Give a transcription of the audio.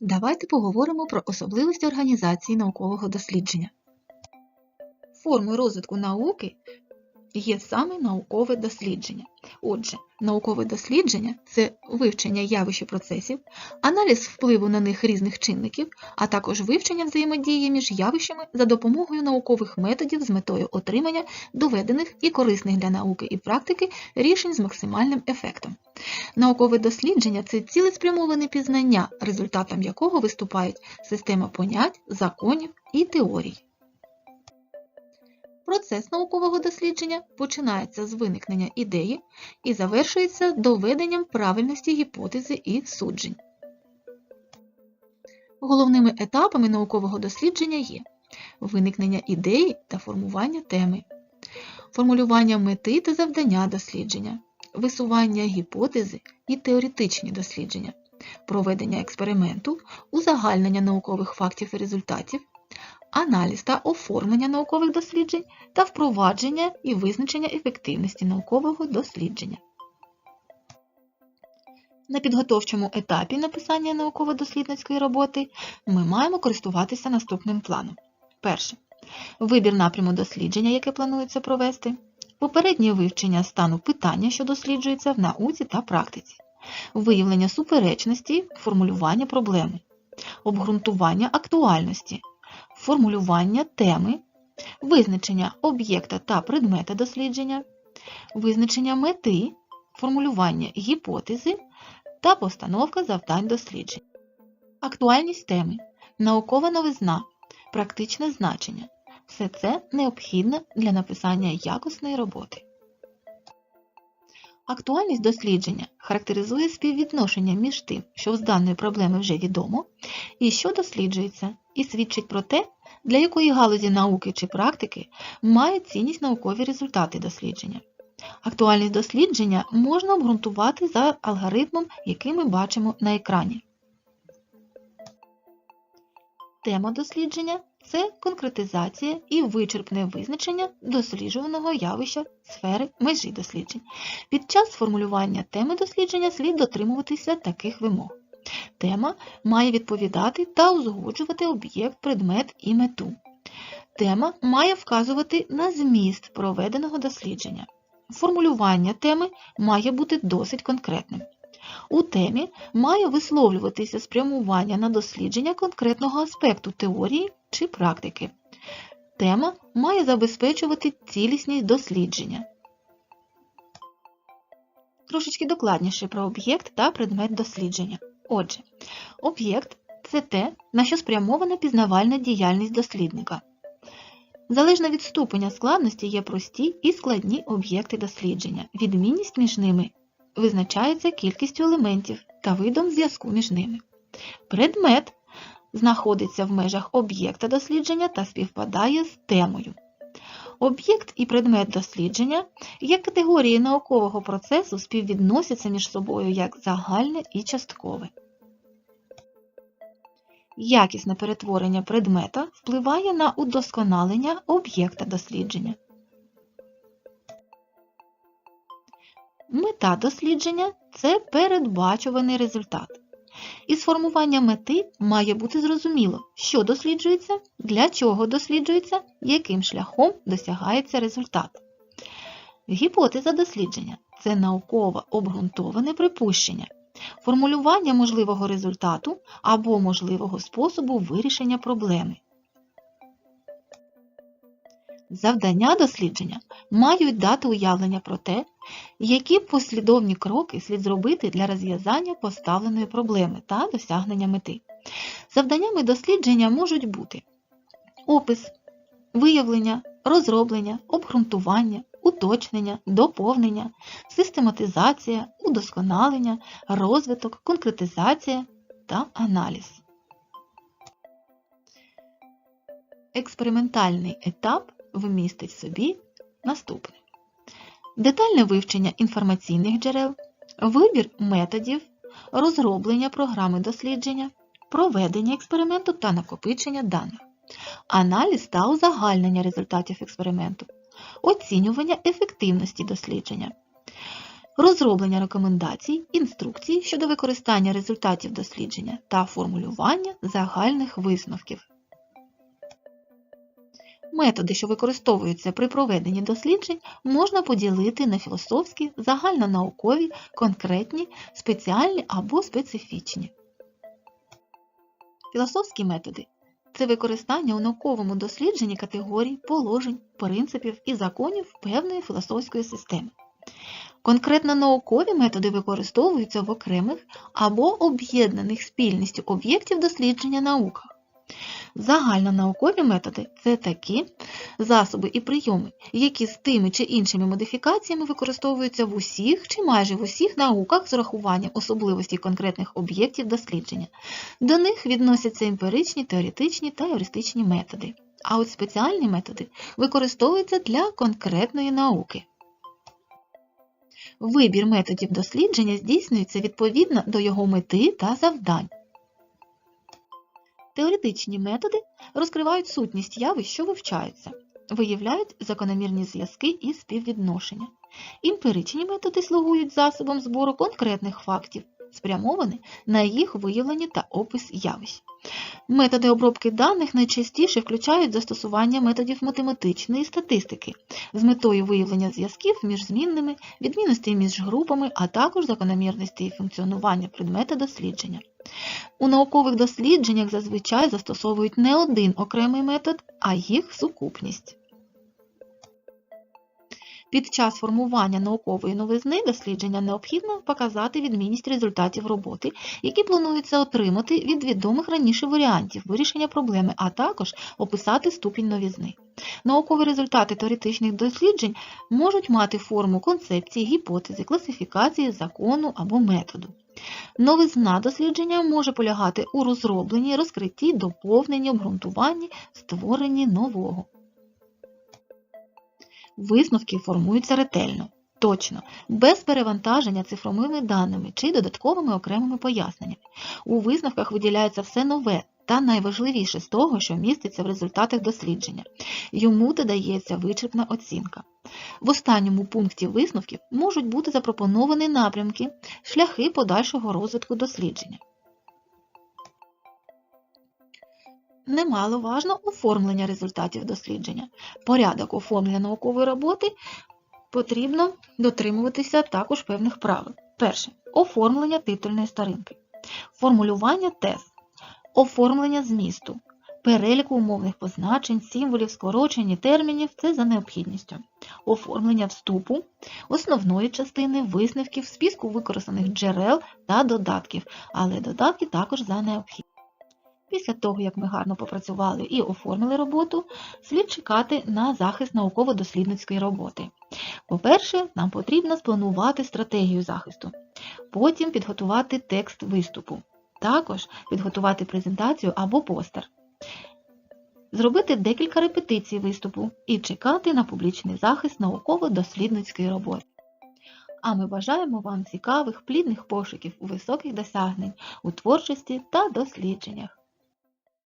Давайте поговоримо про особливості організації наукового дослідження. Формою розвитку науки є саме наукове дослідження. Отже, наукове дослідження це вивчення явищ і процесів, аналіз впливу на них різних чинників, а також вивчення взаємодії між явищами за допомогою наукових методів з метою отримання доведених і корисних для науки і практики рішень з максимальним ефектом. Наукове дослідження це цілеспрямоване пізнання, результатом якого виступають система понять, законів і теорій. Процес наукового дослідження починається з виникнення ідеї і завершується доведенням правильності гіпотези і суджень. Головними етапами наукового дослідження є виникнення ідеї та формування теми, формулювання мети та завдання дослідження, висування гіпотези і теоретичні дослідження, проведення експерименту, узагальнення наукових фактів і результатів, аналіз та оформлення наукових досліджень та впровадження і визначення ефективності наукового дослідження. На підготовчому етапі написання науково-дослідницької роботи ми маємо користуватися наступним планом. Перше. Вибір напряму дослідження, яке планується провести. Попереднє вивчення стану питання, що досліджується в науці та практиці. Виявлення суперечності, формулювання проблеми. Обґрунтування актуальності. Формулювання теми. Визначення об'єкта та предмета дослідження. Визначення мети. Формулювання гіпотези та постановка завдань досліджень. Актуальність теми, наукова новизна, практичне значення все це необхідно для написання якісної роботи. Актуальність дослідження характеризує співвідношення між тим, що з даної проблеми вже відомо, і що досліджується, і свідчить про те, для якої галузі науки чи практики мають цінність наукові результати дослідження. Актуальність дослідження можна обґрунтувати за алгоритмом, який ми бачимо на екрані. Тема дослідження це конкретизація і вичерпне визначення досліджуваного явища сфери межі досліджень. Під час формулювання теми дослідження слід дотримуватися таких вимог. Тема має відповідати та узгоджувати об'єкт, предмет і мету. Тема має вказувати на зміст проведеного дослідження. Формулювання теми має бути досить конкретним. У темі має висловлюватися спрямування на дослідження конкретного аспекту теорії чи практики. Тема має забезпечувати цілісність дослідження. Трошечки докладніше про об'єкт та предмет дослідження. Отже, об'єкт це те, на що спрямована пізнавальна діяльність дослідника. Залежно від ступеня складності є прості і складні об'єкти дослідження. Відмінність між ними визначається кількістю елементів та видом зв'язку між ними. Предмет знаходиться в межах об'єкта дослідження та співпадає з темою. Об'єкт і предмет дослідження як категорії наукового процесу співвідносяться між собою як загальне і часткове. Якісне перетворення предмета впливає на удосконалення об'єкта дослідження. Мета дослідження це передбачуваний результат. Із формування мети має бути зрозуміло, що досліджується, для чого досліджується, яким шляхом досягається результат. Гіпотеза дослідження це науково обґрунтоване припущення, формулювання можливого результату або можливого способу вирішення проблеми. Завдання дослідження мають дати уявлення про те, які послідовні кроки слід зробити для розв'язання поставленої проблеми та досягнення мети. Завданнями дослідження можуть бути опис, виявлення, розроблення, обґрунтування, уточнення, доповнення, систематизація, удосконалення, розвиток, конкретизація та аналіз. Експериментальний етап вмістить в собі наступне: детальне вивчення інформаційних джерел, вибір методів, розроблення програми дослідження, проведення експерименту та накопичення даних, аналіз та узагальнення результатів експерименту, оцінювання ефективності дослідження. розроблення рекомендацій, інструкцій щодо використання результатів дослідження та формулювання загальних висновків. Методи, що використовуються при проведенні досліджень, можна поділити на філософські, загальнонаукові, конкретні, спеціальні або специфічні. Філософські методи це використання у науковому дослідженні категорій, положень, принципів і законів певної філософської системи. Конкретно наукові методи використовуються в окремих або об'єднаних спільністю об'єктів дослідження науках. Загальнонаукові методи це такі засоби і прийоми, які з тими чи іншими модифікаціями використовуються в усіх чи майже в усіх науках з урахуванням особливостей конкретних об'єктів дослідження. До них відносяться емпіричні, теоретичні та евристичні методи. А от спеціальні методи використовуються для конкретної науки. Вибір методів дослідження здійснюється відповідно до його мети та завдань. Теоретичні методи розкривають сутність явищ, що вивчаються, виявляють закономірні зв'язки і співвідношення. Імперичні методи слугують засобом збору конкретних фактів, спрямовані на їх виявлення та опис явищ. Методи обробки даних найчастіше включають застосування методів математичної статистики з метою виявлення зв'язків між змінними, відмінностей між групами, а також закономірностей функціонування предмета дослідження. У наукових дослідженнях зазвичай застосовують не один окремий метод, а їх сукупність. Під час формування наукової новизни дослідження необхідно показати відмінність результатів роботи, які планується отримати від відомих раніше варіантів вирішення проблеми, а також описати ступінь новізни. Наукові результати теоретичних досліджень можуть мати форму концепції, гіпотези, класифікації, закону або методу. Новизна дослідження може полягати у розробленні, розкритті, доповненні, обґрунтуванні, створенні нового. Висновки формуються ретельно, точно, без перевантаження цифровими даними чи додатковими окремими поясненнями. У висновках виділяється все нове та найважливіше з того, що міститься в результатах дослідження. Йому додається вичерпна оцінка. В останньому пункті висновків можуть бути запропоновані напрямки, шляхи подальшого розвитку дослідження. Немаловажно оформлення результатів дослідження. Порядок оформлення наукової роботи потрібно дотримуватися також певних правил. Перше. Оформлення титульної сторінки, формулювання тез, оформлення змісту, переліку умовних позначень, символів, скорочень і термінів це за необхідністю, оформлення вступу, основної частини, висновків, списку використаних джерел та додатків, але додатки також за необхідністю. Після того, як ми гарно попрацювали і оформили роботу, слід чекати на захист науково-дослідницької роботи. По-перше, нам потрібно спланувати стратегію захисту, потім підготувати текст виступу, також підготувати презентацію або постер, зробити декілька репетицій виступу і чекати на публічний захист науково-дослідницької роботи. А ми бажаємо вам цікавих, плідних пошуків у високих досягнень у творчості та дослідженнях.